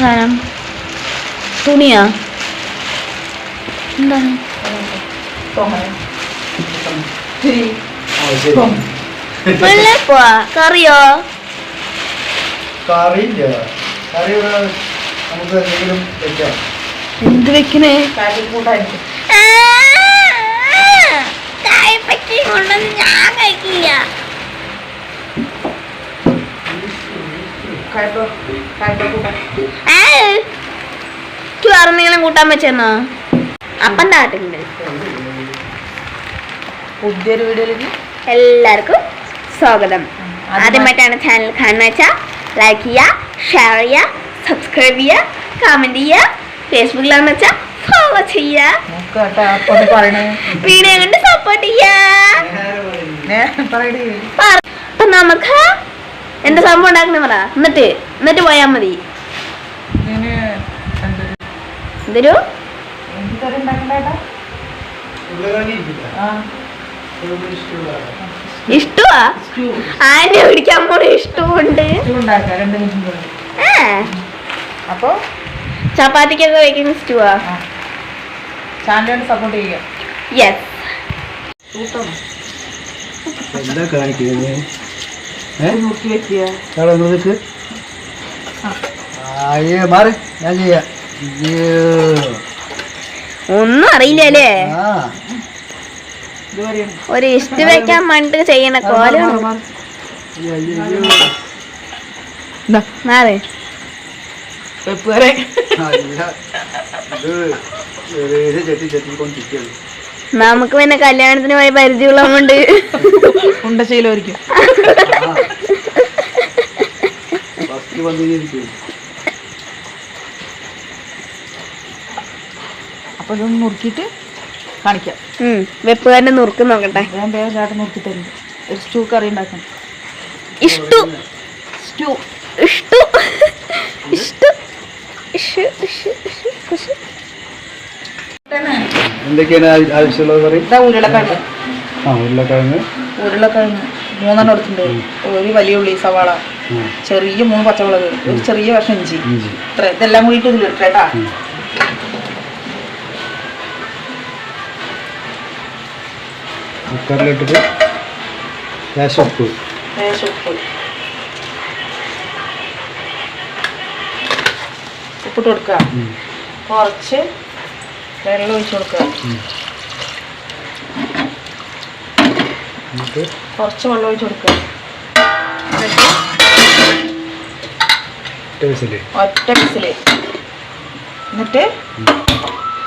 സാധനം? തുണിയാ? എന്താണ്? കറിയോ? കറിയില്ല. കറി ഇവിടെ നമുക്ക് എന്തെങ്കിലും വെക്കാം. എന്ത് വെക്കണേ? കൊണ്ടൊന്നും ഞാൻ കഴിക്കില്ല. കയപ്പ കൂട്ടാൻ. വെച്ചെന്നോ അപ്പം പുതിയൊരു വീഡിയോയിലേക്ക് എല്ലാവർക്കും സ്വാഗതം. ആദ്യമായിട്ടാണ് ചാനൽ കാണുന്ന വെച്ചാൽ ലൈക്ക് ചെയ്യുക ഷെയർ ചെയ്യുക സബ്സ്ക്രൈബ് ചെയ്യുക കമന്റ് ചെയ്യുക ഫേസ്ബുക്കിലാണെന്ന് വെച്ചാൽ ഫോളോ ചെയ്യുക. വീഡിയോ കണ്ട് സപ്പോർട്ട് ചെയ്യുക. അപ്പൊ നമുക്ക് എന്താ സംഭവം ഉണ്ടാക്കണ പറ. എന്നിട്ട് എന്നിട്ട് പോയാ മതി. എന്തൊരു? ഇഷ്ടമാ പിടിക്കാൻ പോണ? ഇഷ്ടമുണ്ട് അപ്പോൾ ചപ്പാത്തിക്കൊക്കെ ആ. ചാനലിനോട് സപ്പോർട്ട് ചെയ്യുക. യെസ് കൂട്ടം എന്താ കാണിക്കുന്നത് അയ്യോ മാറി. ഞാൻ ചെയ്യാം. ഒന്നും അറിയില്ലേ ആ. ഇതുവരെയാണ് ഒരു ഇഷ്ട വെക്കാൻ മണ്ട് ചെയ്യണ കോല. അയ്യോ, അയ്യോ, അയ്യോ. മാറി. വെപ്പ് വരെ. അല്ല, നമുക്ക് പിന്നെ കല്യാണത്തിന് പോയി പരിചയമുള്ളതുകൊണ്ട്. ഉണ്ടശീലമായിരിക്കും. അപ്പോൾ ഇതൊന്ന് നുറുക്കിയിട്ട് കാണിക്കാം. ഉം, വെപ്പുകാരനെ നുറുക്ക് നോക്കട്ടെ. ഞാൻ വേഗം ചേട്ടൻ നുറുക്കി തരും ഒരു സ്റ്റൂ കറി ഉണ്ടാക്കണം. ഇഷ്ടു. സ്റ്റൂ. ഇഷ്ടു ഇഷ്ടു. എന്തൊക്കെയാണ് ആവ- ആവശ്യമുള്ളത് പറയും? ഉരുളക്കിഴങ്ങ്. ആ ഉരുളക്കിഴങ്ങ്. ഉരുളക്കിഴങ്ങ്. മൂന്നെണ്ണം എടുത്തിട്ടുണ്ട്. ഒരു വലിയ ഉള്ളി സവാള. ചെറിയ മൂന്ന് പച്ചമുളക്. ഒരു ചെറിയ വർഷം ഇഞ്ചി. ഇത്ര. ഇതെല്ലാം കൂടിയിട്ട് ഇതിൽ ഇട്ടേട്ടാ. കുക്കറിലിട്ടിട്ട് ലേശം ഉപ്പ്. ലേശം ഉപ്പ്. ഉപ്പിട്ട് കൊടുക്കുക. കുറച്ച് വെള്ളം ഒഴിച്ച് കൊടുക്കുക. എന്നിട്ട്? കുറച്ച് വെള്ളം ഒഴിച്ച് കൊടുക്കുക. ഒറ്റ വിസിൽ. എന്നിട്ട്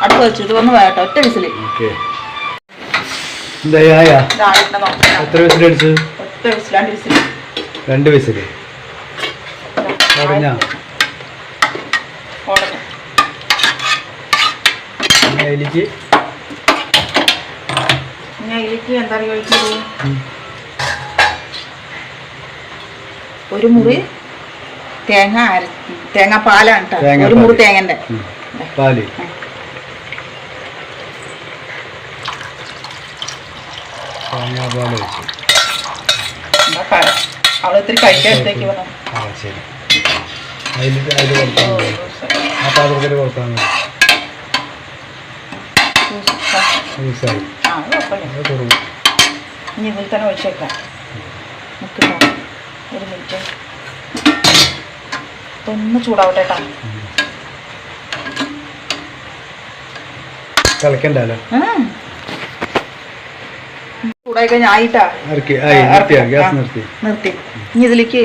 അടുപ്പ് വെച്ചു. ഇത് വന്ന് വേട്ടോ ഒറ്റ വിസിൽ. എത്ര ഒറ്റ വിസിൽ രണ്ട് വിസിൽ. രണ്ട് വിസിൽ. ഉടഞ്ഞാ ഇനി അതിലേക്ക്. എന്താ ഒരു മുറി തേങ്ങ അര തേങ്ങാപ്പാലാണ് പാലാണ് കേട്ടോ ഒരു മുറി തേങ്ങ തേങ്ങന്റെ. പാൽ തേങ്ങാപ്പാൽ വെച്ചു കഴിക്കാൻ എടുത്തേക്ക് വന്നു. ആ ശരി. അതിൽ അതിൽ കൊടുത്താൽ മതി. ആ പാത്രത്തിൽ കൊടുത്താൽ മതി. ആ കുഴപ്പമില്ല. ഇനി ഇതിൽ തന്നെ ഒഴിച്ചേക്കാം നിൽക്കുന്നു ഒരു മിനിറ്റ്. ഇതൊന്ന് ചൂടാവട്ടെ കേട്ടോ. കളിക്കണ്ടല്ലോ ചൂടായി കഴിഞ്ഞാൽ ആയിട്ടാ. ഇറക്കി ഗ്യാസ് നിർത്തി. ഇനി ഇതിലേക്ക്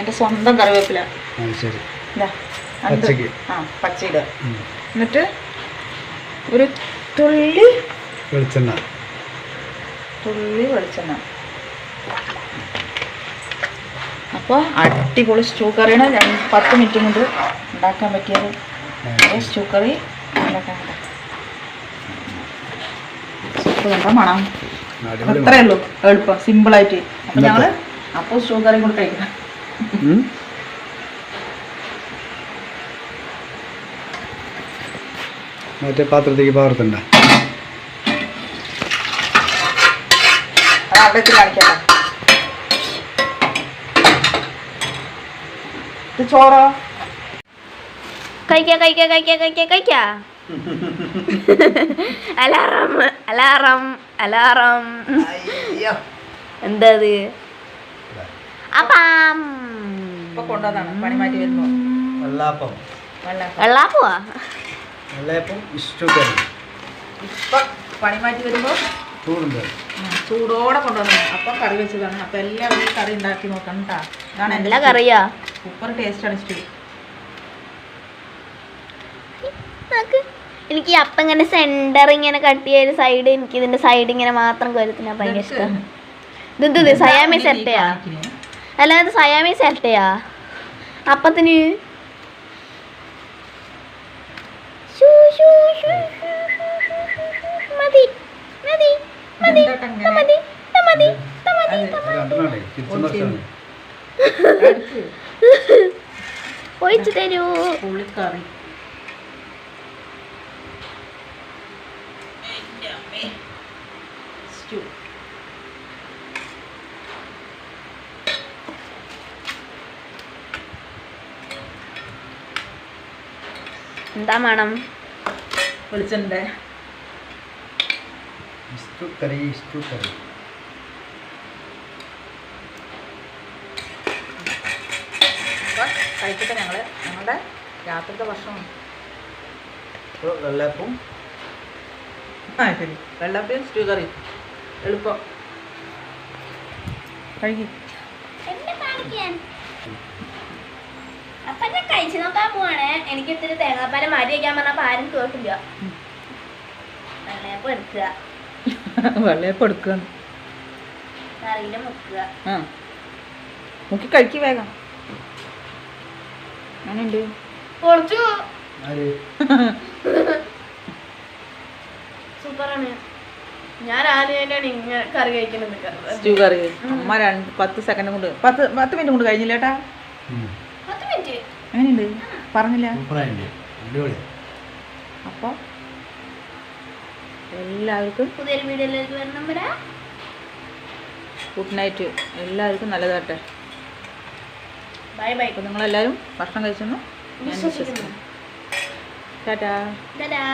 എന്റെ സ്വന്തം കറിവേപ്പില. ശരി. പച്ചയിടുക. എന്നിട്ട് ഒരു തുള്ളി വെളിച്ചെണ്ണ. തുള്ളി വെളിച്ചെണ്ണ. അപ്പോൾ അടിപൊളി സ്റ്റൂ കറിയാണ്. രണ്ട് പത്ത് മിനിറ്റ് കൊണ്ട് ഉണ്ടാക്കാൻ പറ്റിയത്. സ്റ്റൂ കറി ഉണ്ടാക്കാൻ പറ്റും. സൂപ്പ് എന്താ മണം? അത്രയേ ഉള്ളൂ. എളുപ്പം. സിമ്പിളായിട്ട് അപ്പം ഞങ്ങൾ ഞങ്ങൾ അപ്പോൾ സ്റ്റൂ കറി കൂടെ കഴിക്കണം മറ്റേ പാത്രത്തേക്ക് പകർത്തണ്ട ചോറോ? കഴിക്കാ കഴിക്കാ കഴിക്കാ കഴിക്കാ കഴിക്കാ. Alarm alarm alarm. അയ്യോ. എന്താ അത്? അപ്പം. വെള്ളാപ്പോ. വെള്ളാപ്പോ. വെള്ളയപ്പം ഇഷ്ടു കറി ഇപ്പൊ പണി മാറ്റി വരുമ്പോ? ചൂടുണ്ട്. ചൂടോടെ കൊണ്ടുവന്നു. അപ്പൊ കറി വെച്ചതാണ്. അപ്പൊ എല്ലാവരും ഈ കറി ഉണ്ടാക്കി നോക്കണം കേട്ടാ ഇതാണ് എല്ലാ കറിയാ. സൂപ്പർ ടേസ്റ്റ് ആണ് ഇഷ്ടം എനിക്ക് അപ്പം ഇങ്ങനെ സെന്റർ ഇങ്ങനെ കട്ട് ചെയ്ത് സൈഡ് എനിക്ക് ഇതിന്റെ സൈഡ് ഇങ്ങനെ മാത്രം കരുത്തിനാ ഭയങ്കര ഇഷ്ടം. ഇത് ഇത്? സയാമി സെറ്റയാ അല്ല ഇത് സയാമി സെറ്റയാ അപ്പത്തിന് ഒഴിച്ചു തരൂ. പുളിക്കറി. സ്റ്റൂ. എന്താ മണം? വെളിച്ചെണ്ണ ത്രീ ഇസ് ടു ത്രീ അപ്പൊ ഞങ്ങളുടെ രാത്രിത്തെ ഭക്ഷണം. ഇപ്പോൾ വെള്ളയപ്പം ആ ശരി. വെള്ളപ്പയും സ്റ്റൂ കറി എളുപ്പം. കഴുകി എന്നെ കാണിക്കാൻ. അപ്പൊ ഞാൻ കഴിച്ചു നോക്കാൻ പോവാണ്. എനിക്ക് ഇത്തിരി തേങ്ങാപ്പാലം മാറ്റി വയ്ക്കാൻ പറഞ്ഞപ്പോ ആരും തോക്കില്ല വെള്ളയപ്പം എടുക്കുക. വെള്ളയപ്പം എടുക്കുകയാണ് ആ. മുക്കി കഴിക്ക് വേഗം. അങ്ങനെയുണ്ട്. സൂപ്പറാണ്. ഞാൻ ആദ്യമായിട്ടാണ് ഇങ്ങനെ കറി കഴിക്കുന്നത് സ്റ്റൂ കറി. അമ്മ രണ്ട് പത്ത് സെക്കൻഡ് കൊണ്ട് പത്ത് പത്ത് മിനിറ്റ് കൊണ്ട് എങ്ങനെയുണ്ട്? പറഞ്ഞില്ല. അപ്പോൾ എല്ലാവർക്കും പുതിയൊരു വീഡിയോയിലേക്ക് വരണം വരാ. ഗുഡ് നൈറ്റ് എല്ലാവർക്കും നല്ലതാട്ടെ ബൈ ബൈ അപ്പോൾ നിങ്ങളെല്ലാവരും ഭക്ഷണം കഴിച്ചെന്നു? ഞാൻ വിശ്വസിക്കുന്നു. ടാറ്റാ. ടാറ്റാ.